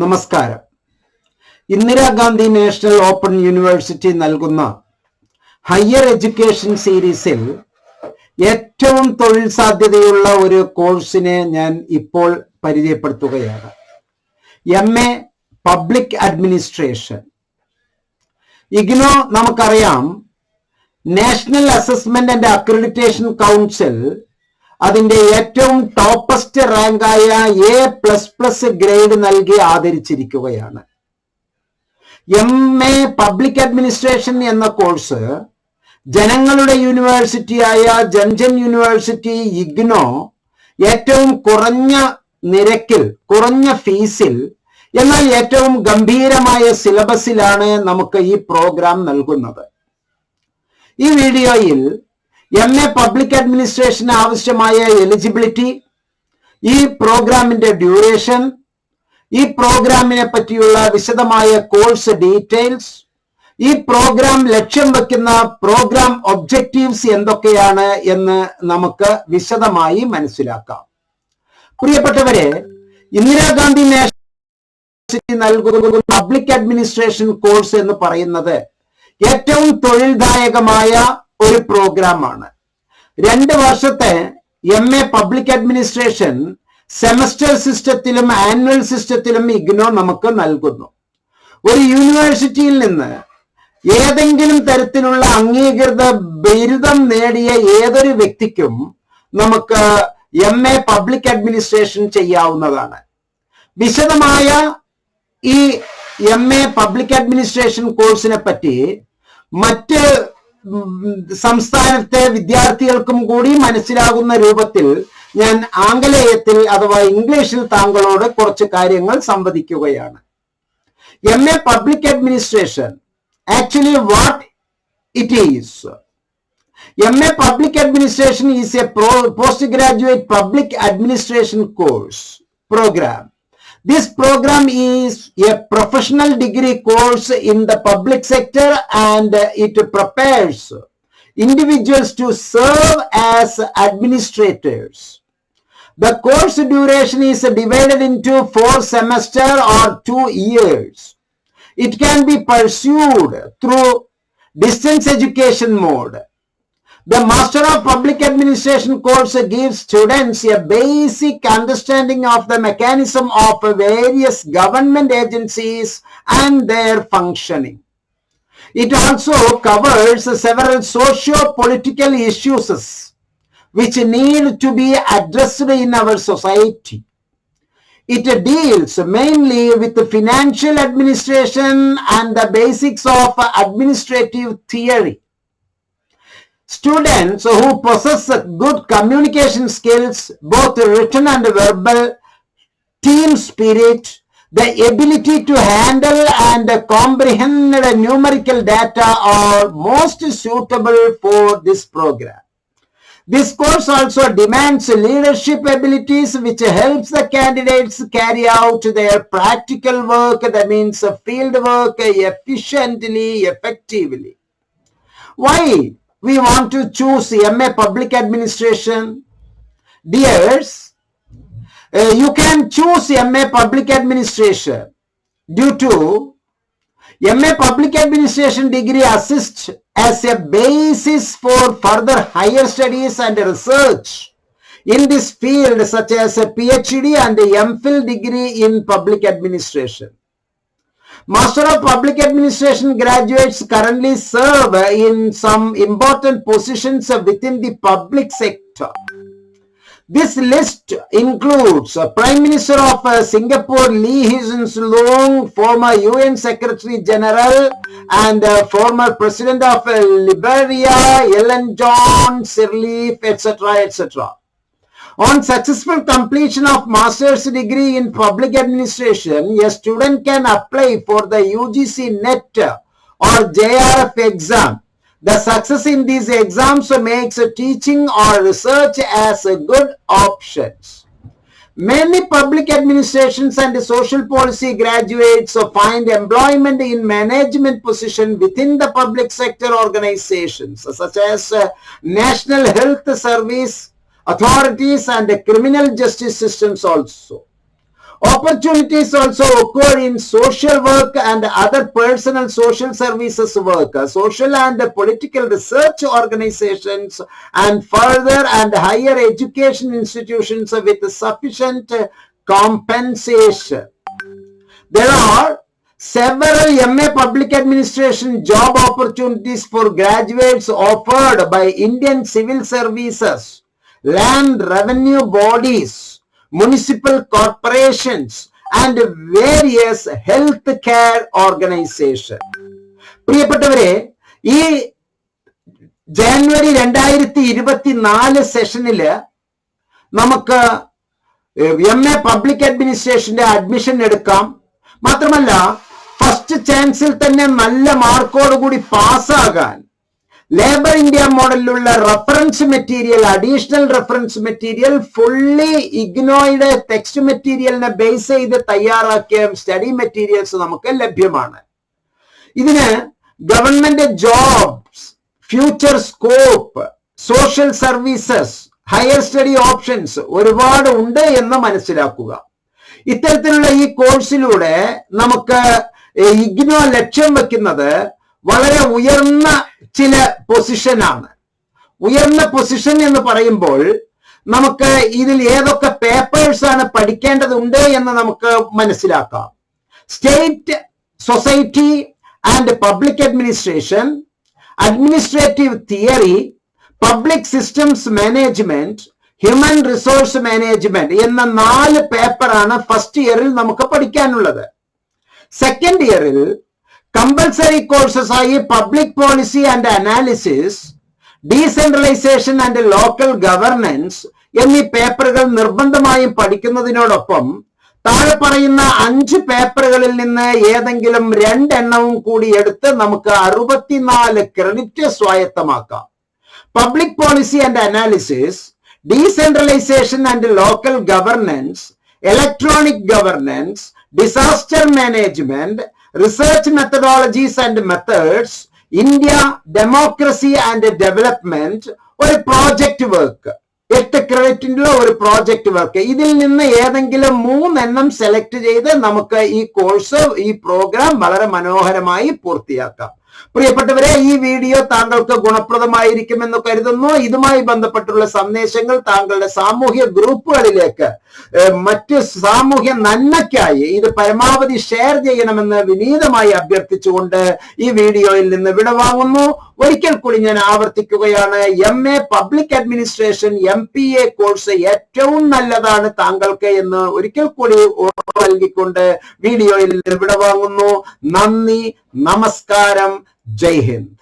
നമസ്കാരം. Indira Gandhi national open university നൽകുന്ന higher education സീരീസിൽ ഏറ്റവും തൊഴിൽ സാധ്യതയുള്ള ഒരു കോഴ്സിനെ ഞാൻ ഇപ്പോൾ പരിചയപ്പെടുത്തുകയാണ്. M A public administration IGNOU നമുക്കറിയാം national assessment and accreditation council അതിന്റെ ഏറ്റവും ടോപ്പസ്റ്റ് റാങ്കായ എ പ്ലസ് പ്ലസ് ഗ്രേഡ് നൽകി ആദരിച്ചിരിക്കുകയാണ്. എം എ പബ്ലിക് അഡ്മിനിസ്ട്രേഷൻ എന്ന കോഴ്സ് ജനങ്ങളുടെ യൂണിവേഴ്സിറ്റിയായ ജൻജൻ യൂണിവേഴ്സിറ്റി ഇഗ്നോ ഏറ്റവും കുറഞ്ഞ നിരക്കിൽ കുറഞ്ഞ ഫീസിൽ എന്നാൽ ഏറ്റവും ഗംഭീരമായ സിലബസിലാണ് നമുക്ക് ഈ പ്രോഗ്രാം നൽകുന്നത്. ഈ വീഡിയോയിൽ എം എ പബ്ലിക് അഡ്മിനിസ്ട്രേഷന് ആവശ്യമായ എലിജിബിലിറ്റി ഈ പ്രോഗ്രാമിന്റെ ഡ്യൂറേഷൻ ഈ പ്രോഗ്രാമിനെ പറ്റിയുള്ള വിശദമായ കോഴ്സ് ഡീറ്റെയിൽസ് ഈ പ്രോഗ്രാം ലക്ഷ്യം വെക്കുന്ന പ്രോഗ്രാം ഒബ്ജക്റ്റീവ്സ് എന്തൊക്കെയാണ് എന്ന് നമുക്ക് വിശദമായി മനസ്സിലാക്കാം. പ്രിയപ്പെട്ടവരെ ഇന്ദിരാഗാന്ധി യൂണിവേഴ്സിറ്റി നൽകുന്ന പബ്ലിക് അഡ്മിനിസ്ട്രേഷൻ കോഴ്സ് എന്ന് പറയുന്നത് ഏറ്റവും തൊഴിൽദായകമായ ഒരു പ്രോഗ്രാമാണ്. രണ്ട് വർഷത്തെ M A public administration semester സിസ്റ്റത്തിലും ആനുവൽ സിസ്റ്റത്തിലും ഇഗ്നോ നമുക്ക് നൽകുന്നു. ഒരു യൂണിവേഴ്സിറ്റിയിൽ നിന്ന് ഏതെങ്കിലും തരത്തിലുള്ള അംഗീകൃത ബിരുദം നേടിയ ഏതൊരു വ്യക്തിക്കും നമുക്ക് എം എ പബ്ലിക് അഡ്മിനിസ്ട്രേഷൻ ചെയ്യാവുന്നതാണ്. വിശദമായ ഈ എം എ പബ്ലിക് അഡ്മിനിസ്ട്രേഷൻ കോഴ്സിനെ പറ്റി മറ്റ് സംസ്ഥാനത്തെ വിദ്യാർത്ഥികൾക്കും കൂടി മനസ്സിലാകുന്ന രൂപത്തിൽ ഞാൻ ആംഗലേയത്തിൽ അഥവാ ഇംഗ്ലീഷിൽ താങ്കളോട് കുറച്ച് കാര്യങ്ങൾ സംവദിക്കുകയാണ്. M A public administration actually what it is M A public administration is a post graduate public administration course program This program is a professional degree course in the public sector and it prepares individuals to serve as administrators. The course duration is divided into four semester or two years. It can be pursued through distance education mode. The Master of Public Administration course gives students a basic understanding of the mechanism of various government agencies and their functioning. It also covers several socio-political issues which need to be addressed in our society. It deals mainly with financial administration and the basics of administrative theory. Students who possess good communication skills, both written and verbal, team spirit, the ability to handle and comprehend numerical data are most suitable for this program. This course also demands leadership abilities which helps the candidates carry out their practical work, that means field work efficiently, effectively. Why? We want to choose MA Public Administration. Dears, uh, you can choose MA Public Administration due to MA Public Administration degree assists as a basis for further higher studies and research in this field such as a PhD and a MPhil degree in public administration. Master of Public Administration graduates currently serve in some important positions within the public sector. This list includes uh, Prime Minister of uh, Singapore Lee Hsien Loong, former UN Secretary General and uh, former President of Liberia, Ellen John Sirleaf, etc., etc. On successful completion of master's degree in public administration, a student can apply for the UGC NET or JRF exam. The success in these exams makes teaching or research as a good options. Many public administrations and social policy graduates find employment in management position within the public sector organizations such as uh, National Health Service, authorities and criminal justice systems also. Opportunities also occur in social work and other personal social services work, social and political research organizations, and further and higher education institutions with sufficient compensation. There are several MA Public Administration job opportunities for graduates offered by Indian civil services, land revenue bodies, municipal corporations, and various health care organizations. പ്രിയപ്പെട്ടവരെ ഈ ജാനുവരി രണ്ടായിരത്തി ഇരുപത്തിനാല് സെഷനിൽ നമുക്ക് M A public അഡ്മിനിസ്ട്രേഷന്റെ admission എടുക്കാം മാത്രമല്ല first ചാൻസിൽ തന്നെ നല്ല മാർക്കോടുകൂടി പാസ്സാകാൻ labour India മോഡലിലുള്ള reference material additional reference material fully ഇഗ്നോയുടെ text മെറ്റീരിയലിനെ ബേസ് ചെയ്ത് തയ്യാറാക്കിയ സ്റ്റഡി മെറ്റീരിയൽസ് നമുക്ക് ലഭ്യമാണ്. ഇതിന് government jobs future scope social services higher study options ഒരുപാട് ഉണ്ട് എന്ന് മനസ്സിലാക്കുക. ഇത്തരത്തിലുള്ള ഈ കോഴ്സിലൂടെ നമുക്ക് ഇഗ്നോ ലക്ഷ്യം വെക്കുന്നത് വളരെ ഉയർന്ന ചില പൊസിഷനാണ് ഉയർന്ന പൊസിഷൻ എന്ന് പറയുമ്പോൾ നമുക്ക് ഇതിൽ ഏതൊക്കെ പേപ്പേഴ്സ് ആണ് പഠിക്കേണ്ടതുണ്ട് എന്ന് നമുക്ക് മനസ്സിലാക്കാം. State society and public administration administrative theory public systems management human resource management എന്ന നാല് പേപ്പറാണ് ഫസ്റ്റ് ഇയറിൽ നമുക്ക് പഠിക്കാനുള്ളത്. സെക്കൻഡ് ഇയറിൽ കമ്പൽസറി കോഴ്സസ് ആയി public policy and analysis decentralisation and local governance എന്നീ പേപ്പറുകൾ നിർബന്ധമായും പഠിക്കുന്നതിനോടൊപ്പം താഴെ പറയുന്ന അഞ്ച് പേപ്പറുകളിൽ നിന്ന് ഏതെങ്കിലും രണ്ടെണ്ണവും കൂടി എടുത്ത് നമുക്ക് അറുപത്തിനാല് credit സ്വായത്തമാക്കാം. Public policy and analysis decentralisation and local governance electronic governance disaster management research methodologies and methods India democracy and development ഒരു പ്രോജക്റ്റ് വർക്ക് എട്ട് ക്രെഡിറ്റിന്റെ ഒരു പ്രോജക്റ്റ് വർക്ക് ഇതിൽ നിന്ന് ഏതെങ്കിലും മൂന്നെണ്ണം സെലക്ട് ചെയ്ത് നമുക്ക് ഈ കോഴ്സ് ഈ പ്രോഗ്രാം വളരെ മനോഹരമായി പൂർത്തിയാക്കാം. പ്രിയപ്പെട്ടവരെ ഈ വീഡിയോ താങ്കൾക്ക് ഗുണപ്രദമായിരിക്കുമെന്ന് കരുതുന്നു. ഇതുമായി ബന്ധപ്പെട്ടുള്ള സന്ദേശങ്ങൾ താങ്കളുടെ സാമൂഹ്യ ഗ്രൂപ്പുകളിലേക്ക് മറ്റ് സാമൂഹ്യ നന്മയ്ക്കായി ഇത് പരമാവധി ഷെയർ ചെയ്യണമെന്ന് വിനീതമായി അഭ്യർത്ഥിച്ചുകൊണ്ട് ഈ വീഡിയോയിൽ നിന്ന് വിടവാങ്ങുന്നു. ഒരിക്കൽ കൂടി ഞാൻ ആവർത്തിക്കുകയാണ്. M A public administration M P A course ഏറ്റവും നല്ലതാണ് താങ്കൾക്ക് എന്ന് ഒരിക്കൽ കൂടി നൽകിക്കൊണ്ട് വീഡിയോയിൽ വിടവാങ്ങുന്നു. നന്ദി നമസ്കാരം. Jai Hind.